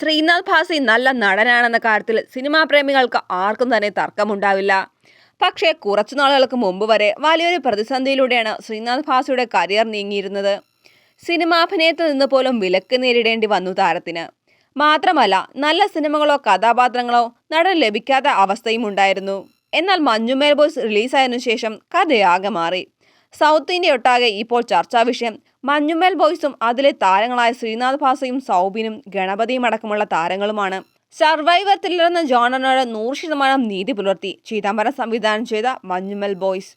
ശ്രീനാഥ് ഭാസി നല്ല നടനാണെന്ന കാര്യത്തിൽ സിനിമാ പ്രേമികൾക്ക് ആർക്കും തന്നെ തർക്കമുണ്ടാവില്ല. പക്ഷേ കുറച്ചു നാളുകൾക്ക് മുമ്പ് വരെ വലിയൊരു പ്രതിസന്ധിയിലൂടെയാണ് ശ്രീനാഥ് ഭാസിയുടെ കരിയർ നീങ്ങിയിരുന്നത്. സിനിമാഭിനയത്തിൽ നിന്ന് പോലും വിലക്ക് നേരിടേണ്ടി വന്നു താരത്തിന്. മാത്രമല്ല നല്ല സിനിമകളോ കഥാപാത്രങ്ങളോ നടൻ ലഭിക്കാത്ത അവസ്ഥയും ഉണ്ടായിരുന്നു. എന്നാൽ മഞ്ഞുമേൽ ബോയ്സ് റിലീസായതിനു ശേഷം കഥയാകെ മാറി. സൗത്ത് ഇന്ത്യ ഒട്ടാകെ ഇപ്പോൾ ചർച്ചാ വിഷയം. മഞ്ഞുമേൽ ബോയ്സും അതിലെ താരങ്ങളായ ശ്രീനാഥ് ഭാസയും സൗബിനും ഗണപതിയും അടക്കമുള്ള താരങ്ങളുമാണ്. സർവൈവർ ത്രില്ലർ എന്ന ജോണറിനോട് നൂറ് ശതമാനം നീതി പുലർത്തി ചിദംബരം സംവിധാനം ചെയ്ത മഞ്ഞുമൽ ബോയ്സ്.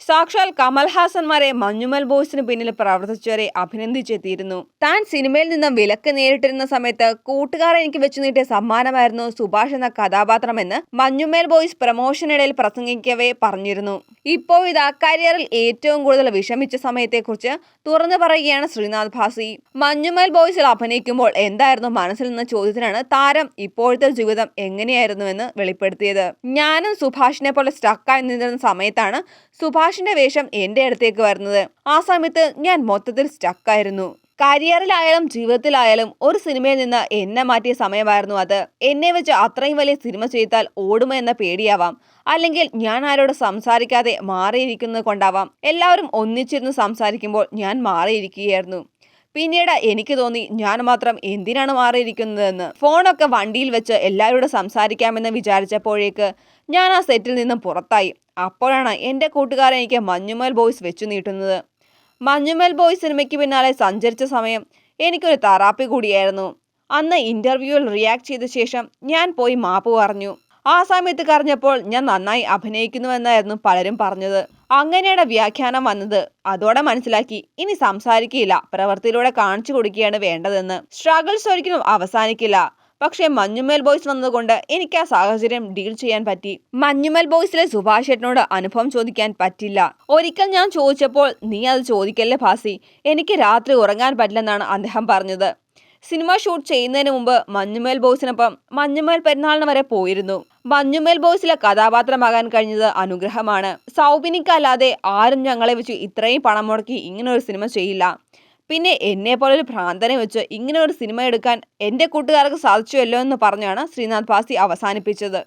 സാക്ഷാൽ കമൽഹാസന്മാരെ മഞ്ഞുമൽ ബോയ്സിന് പിന്നിൽ പ്രവർത്തിച്ചവരെ അഭിനന്ദിച്ചെത്തിയിരുന്നു. താൻ സിനിമയിൽ നിന്നും വിലക്ക് നേരിട്ടിരുന്ന സമയത്ത് കൂട്ടുകാരെ എനിക്ക് വെച്ചു നീട്ടിയ സമ്മാനമായിരുന്നു സുഭാഷ് എന്ന കഥാപാത്രമെന്ന് മഞ്ഞുമേൽ ബോയ്സ് പ്രമോഷനിടയിൽ പ്രസംഗിക്കവേ പറഞ്ഞിരുന്നു. ഇപ്പോൾ ഇതാ കരിയറിൽ ഏറ്റവും കൂടുതൽ വിഷമിച്ച സമയത്തെക്കുറിച്ച് തുറന്നു പറയുകയാണ് ശ്രീനാഥ് ഭാസി. മഞ്ഞുമേൽ ബോയ്സിൽ അഭിനയിക്കുമ്പോൾ എന്തായിരുന്നു മനസ്സിൽ നിന്ന ചോദ്യത്തിനാണ് താരം ഇപ്പോഴത്തെ ജീവിതം എങ്ങനെയായിരുന്നുവെന്ന് വെളിപ്പെടുത്തിയത്. ഞാനും സുഭാഷിനെ പോലെ സ്റ്റക്കായി നിന്നിരുന്ന സമയത്താണ് സുഭാഷിന്റെ വേഷം എന്റെ അടുത്തേക്ക് വരുന്നത്. ആ സമയത്ത് ഞാൻ മൊത്തത്തിൽ സ്റ്റക്കായിരുന്നു കരിയറിലായാലും ജീവിതത്തിലായാലും ഒരു സിനിമയിൽ നിന്ന് എന്നെ മാറ്റിയ സമയമായിരുന്നു അത്. എന്നെ വെച്ച് അത്രയും വലിയ സിനിമ ചെയ്താൽ ഓടുമോ എന്ന പേടിയാവാം. അല്ലെങ്കിൽ ഞാൻ ആരോട് സംസാരിക്കാതെ മാറിയിരിക്കുന്നത് കൊണ്ടാവാം. എല്ലാവരും ഒന്നിച്ചിരുന്ന് സംസാരിക്കുമ്പോൾ ഞാൻ മാറിയിരിക്കുകയായിരുന്നു. പിന്നീട് എനിക്ക് തോന്നി ഞാൻ മാത്രം എന്തിനാണ് മാറിയിരിക്കുന്നതെന്ന്. ഫോണൊക്കെ വണ്ടിയിൽ വെച്ച് എല്ലാവരോടും സംസാരിക്കാമെന്ന് വിചാരിച്ചപ്പോഴേക്ക് ഞാൻ ആ സെറ്റിൽ നിന്നും പുറത്തായി. അപ്പോഴാണ് എന്റെ കൂട്ടുകാരൻ എനിക്ക് മഞ്ഞുമൽ ബോയ്സ് വെച്ചു നീട്ടുന്നത്. മഞ്ഞുമൽ ബോയ് സിനിമയ്ക്ക് പിന്നാലെ സഞ്ചരിച്ച സമയം എനിക്കൊരു തെറാപ്പി കൂടിയായിരുന്നു. അന്ന് ഇന്റർവ്യൂവിൽ റിയാക്ട് ചെയ്ത ശേഷം ഞാൻ പോയി മാപ്പ് പറഞ്ഞു. ആ സമയത്ത് കറിഞ്ഞപ്പോൾ ഞാൻ നന്നായി അഭിനയിക്കുന്നുവെന്നായിരുന്നു പലരും പറഞ്ഞത്. അങ്ങനെയാണ് വ്യാഖ്യാനം വന്നത്. അതോടെ മനസ്സിലാക്കി ഇനി സംസാരിക്കില്ല. പ്രവൃത്തിയിലൂടെ കാണിച്ചു കൊടുക്കുകയാണ് വേണ്ടതെന്ന്. സ്ട്രഗിൾസ് ഒരിക്കലും അവസാനിക്കില്ല. പക്ഷേ മഞ്ഞുമേൽ ബോയ്സ് വന്നതുകൊണ്ട് എനിക്ക് ആ സാഹചര്യം ഡീൽ ചെയ്യാൻ പറ്റി. മഞ്ഞുമേൽ ബോയ്സിലെ സുഭാഷ് ചേട്ടനോട് അനുഭവം ചോദിക്കാൻ പറ്റില്ല. ഒരിക്കൽ ഞാൻ ചോദിച്ചപ്പോൾ നീ അത് ചോദിക്കല്ലേ ഭാസി? എനിക്ക് രാത്രി ഉറങ്ങാൻ പറ്റില്ലെന്നാണ് അദ്ദേഹം പറഞ്ഞത്. സിനിമ ഷൂട്ട് ചെയ്യുന്നതിന് മുമ്പ് മഞ്ഞുമേൽ ബോയ്സിനൊപ്പം മഞ്ഞുമേൽ പെരുന്നാളിന് വരെ പോയിരുന്നു. മഞ്ഞുമേൽ ബോയ്സിലെ കഥാപാത്രമാകാൻ കഴിഞ്ഞത് അനുഗ്രഹമാണ്. സൗബിനിക്കല്ലാതെ ആരും ഞങ്ങളെ വെച്ച് ഇത്രയും പണം മുടക്കി ഇങ്ങനൊരു സിനിമ ചെയ്യില്ല. പിന്നെ എന്നെ പോലെ ഒരു ഭ്രാന്തനെ വെച്ച് ഇങ്ങനെ ഒരു സിനിമ എടുക്കാൻ എന്റെ കൂട്ടുകാർക്ക് സാധിച്ചുവല്ലോ എന്ന് പറഞ്ഞാണ് ശ്രീനാഥ് ഭാസി അവസാനിപ്പിച്ചത്.